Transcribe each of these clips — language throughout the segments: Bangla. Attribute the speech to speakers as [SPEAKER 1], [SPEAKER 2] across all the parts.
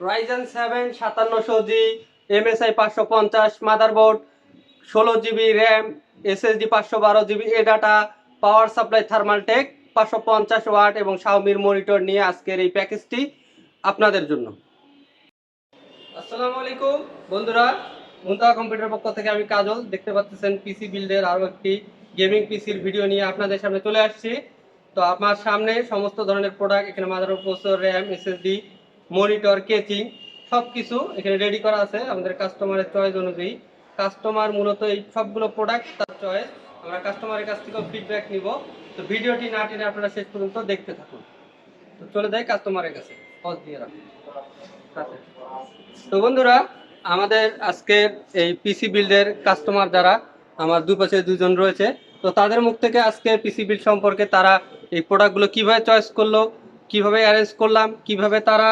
[SPEAKER 1] রাইজেন সেভেন সাতান্নশো জি এমএসআই পাঁচশো পঞ্চাশ মাদারবোর্ড ষোলো জিবি র্যাম এসএসডি পাঁচশো বারো GB ADATA power supply Thermaltake পাঁচশো পঞ্চাশ ওয়াট এবং শাওমির মনিটর নিয়ে আজকের এই প্যাকেজটি আপনাদের জন্য। আসসালামু আলাইকুম, বন্ধুরা। মুন্তাহা কম্পিউটার পক্ষ থেকে আমি কাজল। দেখতে পাচ্ছেন পিসি বিল্ডের আরও একটি গেমিং পিসির ভিডিও নিয়ে আপনাদের সামনে চলে আসছি। তো আমার সামনে সমস্ত ধরনের প্রোডাক্ট এখানে mother processor RAM SSD monitor, casing সব কিছু এখানে রেডি করা আছে আমাদের কাস্টমারের চয়েস অনুযায়ী। কাস্টমার মূলত এই সবগুলো প্রোডাক্ট তার চয়েস আমরা কাস্টমারের কাছ থেকেও ফিডব্যাক নিব। তো ভিডিওটি না টেনে আপনারা শেষ পর্যন্ত দেখতে থাকুন। তো চলে যাই কাস্টমারের কাছে। পজ দিয়ে রাখুন। তো বন্ধুরা, আমাদের আজকের এই পিসি বিল্ডের কাস্টমার যারা, আমার দুপাশে দুজন রয়েছে। তো তাদের মুখ থেকে আজকে পিসি বিল্ড সম্পর্কে তারা এই প্রোডাক্টগুলো কীভাবে চয়েস করল, কীভাবে অ্যারেঞ্জ করলাম, কীভাবে তারা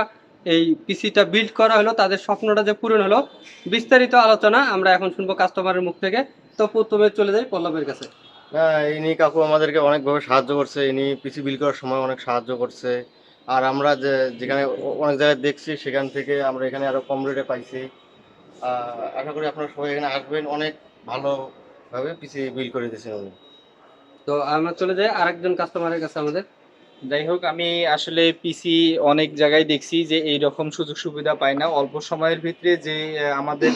[SPEAKER 1] এই পিসিটা বিল্ড করা হলো তাদের স্বপ্নটা যে পূরণ হলো বিস্তারিত আলোচনা আমরা এখন শুনব কাস্টমারের মুখ থেকে। তো প্রথমে চলে যাই পল্লবের কাছে।
[SPEAKER 2] হ্যাঁ ইনি কাকু আমাদেরকে অনেকভাবে সাহায্য করছে। ইনি পিসি বিল করার সময় অনেক সাহায্য করছে। আর আমরা যে যেখানে অনেক জায়গায় দেখছি সেখান থেকে আমরা এখানে আরও কম রেটে পাইছি। আশা করি আপনারা সবাই এখানে আসবেন। অনেক ভালোভাবে পিসি বিল করে দিয়েছেন উনি।
[SPEAKER 1] তো আমরা চলে যাই আরেকজন কাস্টমারের কাছে আমাদের।
[SPEAKER 3] যাই হোক, আমি আসলে পিসি অনেক জায়গায় দেখছি যে এই রকম সুযোগ সুবিধা পাই না। অল্প সময়ের ভিতরে যে আমাদের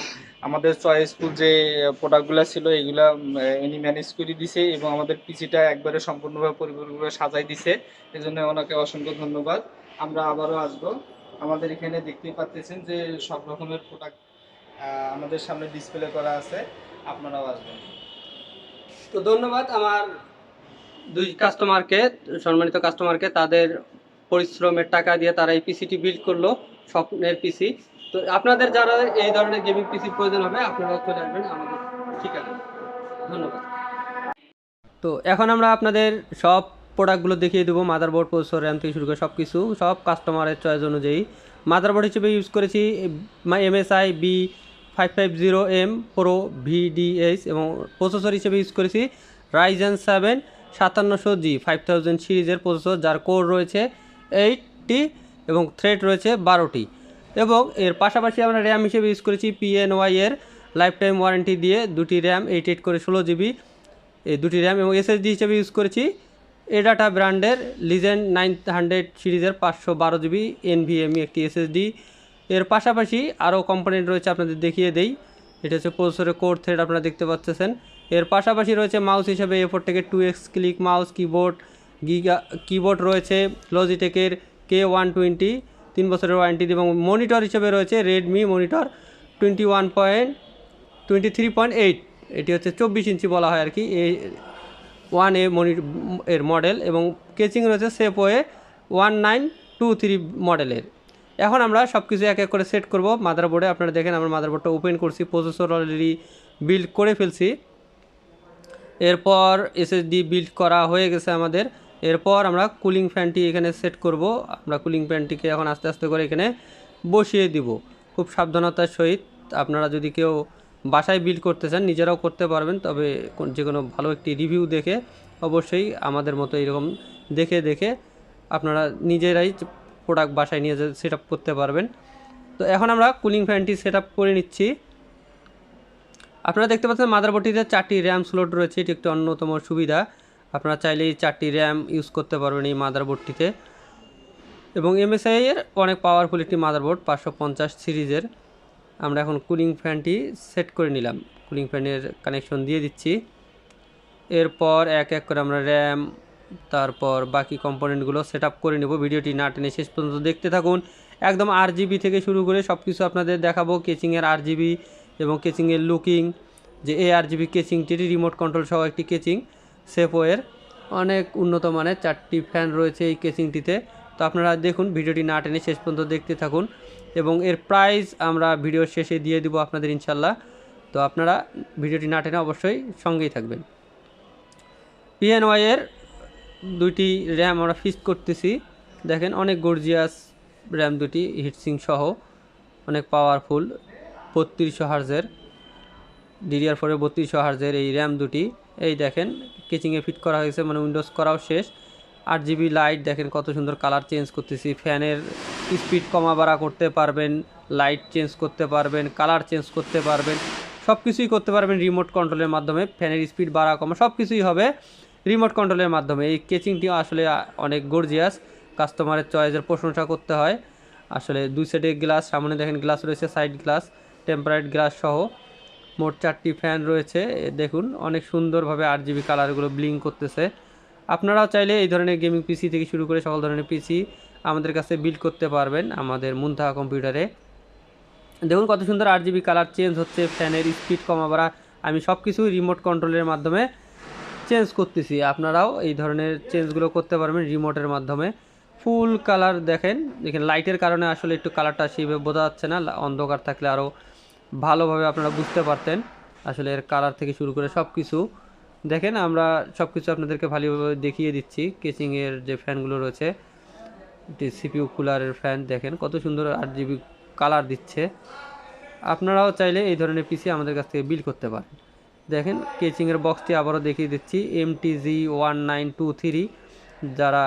[SPEAKER 3] আমাদের চয়েসফুল যে প্রোডাক্টগুলো ছিল, এগুলা এনি ম্যানেজ করে দিছে এবং আমাদের পিসিটা একবারে সম্পূর্ণভাবে পরিপূর্ণভাবে সাজাই দিছে। এই জন্য ওনাকে অসংখ্য ধন্যবাদ। আমরা আবারও আসব। আমাদের এখানে দেখতেই পাচ্ছেন যে, সব রকমের প্রোডাক্ট আমাদের সামনে ডিসপ্লে করা আছে। আপনারাও আসবেন।
[SPEAKER 1] তো ধন্যবাদ আমার দুই কাস্টমারকে সম্মানিত কাস্টমারকে তাদের পরিশ্রমের টাকা দিয়ে তারা এই পিসিটি বিল্ড করল, স্বপ্নের পিসি তো আপনাদের যারা এই ধরনের গেমিং পিসির প্রয়োজন হবে, আপনারা চলে আসবেন আমাদের ঠিকানা ধন্যবাদ। তো এখন আমরা আপনাদের সব প্রোডাক্টগুলো দেখিয়ে দেবো মাদারবোর্ড প্রসেসর র্যাম থেকে শুরু করে সব কিছু সব কাস্টমারের চয়েস অনুযায়ী মাদারবোর্ড হিসেবে ইউজ করেছি MSI B five five zero M pro VDS এবং প্রসেসর হিসেবে ইউজ করেছি রাইজেন সেভেন সাতান্নশো জি ফাইভ থাউজেন্ড সিরিজের প্রসেসর যার কোর রয়েছে এইটটি এবং থ্রেড রয়েছে বারোটি এবং এর পাশাপাশি আমরা র্যাম হিসেবে ইউজ করেছি পিএনওয়াই এর লাইফ টাইম ওয়ারেন্টি দিয়ে দুটি র্যাম এইট এইট করে ষোলো জিবি এই দুটি র্যাম এবং এসএসডি হিসেবে ইউজ করেছি। এডাটা ব্র্যান্ডের লিজেন্ড নাইন হান্ড্রেড সিরিজের পাঁচশো বারো জিবি এনভিএমই একটি এসএসডি এর পাশাপাশি আরও কম্পোনেন্ট রয়েছে আপনাদের দেখিয়ে দেই। এটা হচ্ছে প্রসেসরের কোর থ্রেড আপনারা দেখতে পাচ্ছেন। এর পাশাপাশি রয়েছে মাউস হিসেবে এফোর থেকে two X click mouse keyboard giga keyboard রয়েছে লজিটেকের কে ওয়ান টোয়েন্টি তিন বছরের ওয়ারেন্টি এবং মনিটর হিসেবে রয়েছে Redmi monitor twenty one point twenty three point eight এটি হচ্ছে চব্বিশ ইঞ্চি বলা হয় আর কি, এ ওয়ান এ মনি এর মডেল এবং কেচিং রয়েছে সেপোয়ে ওয়ান নাইন টু থ্রি মডেলের এখন আমরা সব কিছু এক এক করে সেট করব মাদারবোর্ডে আপনারা দেখেন, আমরা মাদারবোর্ডটা ওপেন করছি প্রসেসর অলরেডি বিল্ড করে ফেলছি। এরপর এসএসডি বিল্ড করা হয়ে গেছে আমাদের। এরপর আমরা কুলিং ফ্যানটি এখানে সেট করব। আমরা কুলিং ফ্যানটিকে এখন আস্তে আস্তে করে এখানে বসিয়ে দিব। খুব সাবধানতার সহিত আপনারা যদি কেউ বাসায় বিল্ড করতে চান, নিজেরাও করতে পারবেন। তবে যে কোনো ভালো একটি রিভিউ দেখে অবশ্যই আমাদের মতো এরকম দেখে দেখে আপনারা নিজেরাই প্রোডাক্ট বাসায় নিয়ে সেট করতে পারবেন। তো এখন আমরা কুলিং ফ্যানটি সেট করে নিচ্ছি। আপনারা দেখতে পাচ্ছেন মাদারবোর্ডটিতে চারটি র্যাম স্লট রয়েছে, এটি একটি অন্যতম সুবিধা। আপনারা চাইলে এই চারটি র্যাম ইউজ করতে পারবেন এই মাদারবোর্ডটিতে। এবং এমএসআই এর অনেক পাওয়ারফুল একটি মাদারবোর্ড, পাঁচশো পঞ্চাশ সিরিজের। আমরা এখন কুলিং ফ্যানটি সেট করে নিলাম। কুলিং ফ্যানের কানেকশন দিয়ে দিচ্ছি। এরপর এক এক করে আমরা র্যাম, তারপর বাকি কম্পোনেন্টগুলো সেট করে নেব। ভিডিওটি না টেনে শেষ পর্যন্ত দেখতে থাকুন। একদম আর থেকে শুরু করে সব কিছু আপনাদের দেখাবো। কেচিংয়ের আর জিবি এবং কেচিংয়ের লুকিং, যে এ আর জিবি কেচিংটি রিমোট কন্ট্রোল সহ একটি কেচিং সেফওয়ের অনেক উন্নত মানের চারটি ফ্যান রয়েছে এই কেচিংটিতে। তো আপনারা দেখুন, ভিডিওটি না টেনে শেষ পর্যন্ত দেখতে থাকুন এবং এর প্রাইস আমরা ভিডিওর শেষে দিয়ে দিব আপনাদের ইনশাল্লাহ তো আপনারা ভিডিওটি না টেনে অবশ্যই সঙ্গেই থাকবেন। পিএনওয়াই এর দুইটি র্যাম আমরা ফিক্সড করতেছি। দেখেন, অনেক গর্জিয়াস র্যাম দুটি হিটসিং সহ, অনেক পাওয়ারফুল বত্রিশশো হার্জের, ডিডিআর ফোরে বত্রিশশো হার্জের এই র্যাম দুটি। এই দেখেন, কেচিংয়ে ফিট করা হয়েছে মানে উইন্ডোজ করাও শেষ। আট জিবি লাইট, দেখেন কত সুন্দর কালার চেঞ্জ করতেছি। ফ্যানের স্পিড কমা বাড়া করতে পারবেন, লাইট চেঞ্জ করতে পারবেন, কালার চেঞ্জ করতে পারবেন সব কিছুই করতে পারবেন রিমোট কন্ট্রোলের মাধ্যমে। ফ্যানের স্পিড বাড়া কমা সব কিছুই হবে রিমোট কন্ট্রোলের মাধ্যমে। এই কেচিংটি আসলে অনেক গর্জিয়াস, কাস্টমারের চয়েসের প্রশংসা করতে হয়। আসলে দুই সাইডে গ্লাস, সামনে দেখেন গ্লাস রয়েছে, সাইড গ্লাস। টেম্পারেট গ্লাস সহ মোট চারটি ফ্যান রয়েছে। দেখুন, অনেক সুন্দরভাবে আট জিবি কালারগুলো ব্লিং করতেছে। আপনারাও চাইলে এই ধরনের গেমিং পিসি থেকে শুরু করে সকল ধরনের পিসি আমাদের কাছে বিল্ড করতে পারবেন আমাদের মুন্তাহা কম্পিউটারে। দেখুন, কত সুন্দর আট জিবি কালার চেঞ্জ হচ্ছে, ফ্যানের স্পিড কমা বাড়া আমি সব কিছুই রিমোট কন্ট্রোলের মাধ্যমে চেঞ্জ করতেছি। আপনারাও এই ধরনের চেঞ্জগুলো করতে পারবেন রিমোটের মাধ্যমে। ফুল কালার দেখেন। দেখেন, লাইটের কারণে আসলে একটু কালারটা সেইভাবে বোঝা যাচ্ছে না। অন্ধকার থাকলে আরও ভালোভাবে আপনারা বুঝতে পারতেন আসলে এর কালার থেকে শুরু করে সব কিছু দেখেন, আমরা সব কিছু আপনাদেরকে ভালোভাবে দেখিয়ে দিচ্ছি। কেচিংয়ের যে ফ্যানগুলো রয়েছে এটি সিপিউ কুলারের ফ্যান, দেখেন কত সুন্দর আট জিবি কালার দিচ্ছে। আপনারাও চাইলে এই ধরনের পিসি আমাদের কাছ থেকে বিল করতে পারেন। দেখেন কেচিংয়ের বক্সটি আবারও দেখিয়ে দিচ্ছি M T G one nine two three. যারা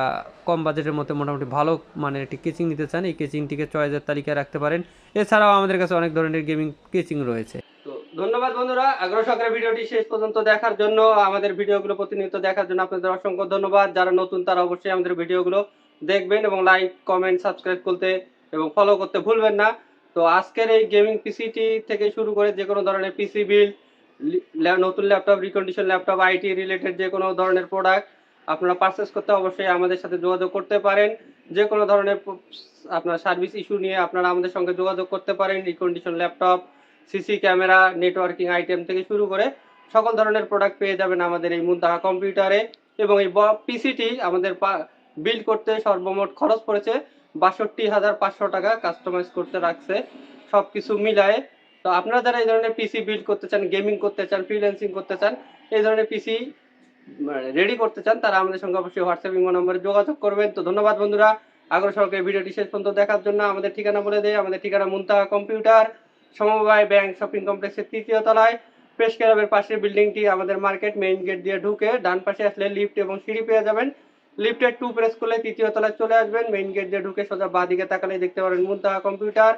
[SPEAKER 1] কম বাজেটের মধ্যে মোটামুটি ভালো মানের একটি কেচিং নিতে চান, এই কেচিংটিকে চয়েসের তালিকায় রাখতে পারেন। এছাড়াও আমাদের কাছে অনেক ধরনের গেমিং কেচিং রয়েছে। তো ধন্যবাদ বন্ধুরা, আগ্রহ সহকারে ভিডিওটি শেষ পর্যন্ত দেখার জন্য, আমাদের ভিডিওগুলো প্রতিনিয়ত দেখার জন্য আপনাদের অসংখ্য ধন্যবাদ। যারা নতুন, তারা অবশ্যই আমাদের ভিডিওগুলো দেখবেন এবং লাইক কমেন্ট সাবস্ক্রাইব করতে এবং ফলো করতে ভুলবেন না। তো আজকের এই গেমিং পিসিটি থেকে শুরু করে যে কোনো ধরনের পিসি বিল নতুন laptop recondition laptop IT related যে কোনো ধরনের প্রোডাক্ট আপনারা পারচেস করতে অবশ্যই আমাদের সাথে যোগাযোগ করতে পারেন। যে কোনো ধরনের আপনার সার্ভিস ইস্যু নিয়ে আপনারা আমাদের সঙ্গে যোগাযোগ করতে পারেন। Recondition laptop CC camera networking item থেকে শুরু করে সকল ধরনের প্রোডাক্ট পেয়ে যাবেন আমাদের এই মুন্তাহা কম্পিউটারে এবং এই পিসিটি আমাদের বিল্ড করতে সর্বমোট খরচ পড়েছে বাষট্টি হাজার পাঁচশো টাকা কাস্টমাইজ করতে রাখছে। সব কিছু মিলায়ে তো আপনারা যারা এই ধরনের পিসি বিল্ড করতে চান গেমিং করতে চান ফ্রিল্যান্সিং করতে চান, এই ধরনের পিসি রেডি করতে চান, তারা আমাদের সঙ্গে অবশ্যই হোয়াটসঅ্যাপ ইমো নম্বরে যোগাযোগ করবেন। তো ধন্যবাদ বন্ধুরা আগ্রহ সহকারে ভিডিওটি শেষ পর্যন্ত দেখার জন্য আমাদের ঠিকানা বলে দেয় আমাদের ঠিকানা মুন্তাহা কম্পিউটার, সমবায় ব্যাংক, শপিং কমপ্লেক্সের তৃতীয় তলায়। প্রেস ক্লাবের পাশের বিল্ডিংটি আমাদের মার্কেট, মেইন গেট দিয়ে ঢুকে ডান পাশে আসলে লিফট এবং সিঁড়ি পেয়ে যাবেন। লিফটের টু প্রেস করলে তৃতীয় তলায় চলে আসবেন, মেইন গেট দিয়ে ঢুকে সোজা বাঁ দিকে তাকালে দেখতে পারেন মুন্তাহা কম্পিউটার।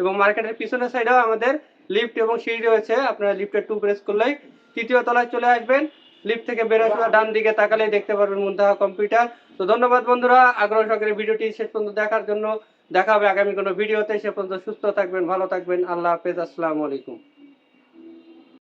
[SPEAKER 1] এবং মার্কেটের পিছনের সাইডেও আমাদের লিফট এবং সিঁড়ি রয়েছে, আপনারা লিফটের টু প্রেস করলেই তৃতীয় তলায় চলে আসবেন। লিফট থেকে বের সোজা ডান দিকে তাকালেই দেখতে পারবেন মুন্তাহা কম্পিউটার। তো ধন্যবাদ বন্ধুরা, আগ্রহ সহকারে ভিডিওটি শেষ পর্যন্ত দেখার জন্য। দেখা হবে আগামী কোনো ভিডিওতে। সে পর্যন্ত সুস্থ থাকবেন, ভালো থাকবেন। আল্লাহ হাফেজ, আসসালামু আলাইকুম।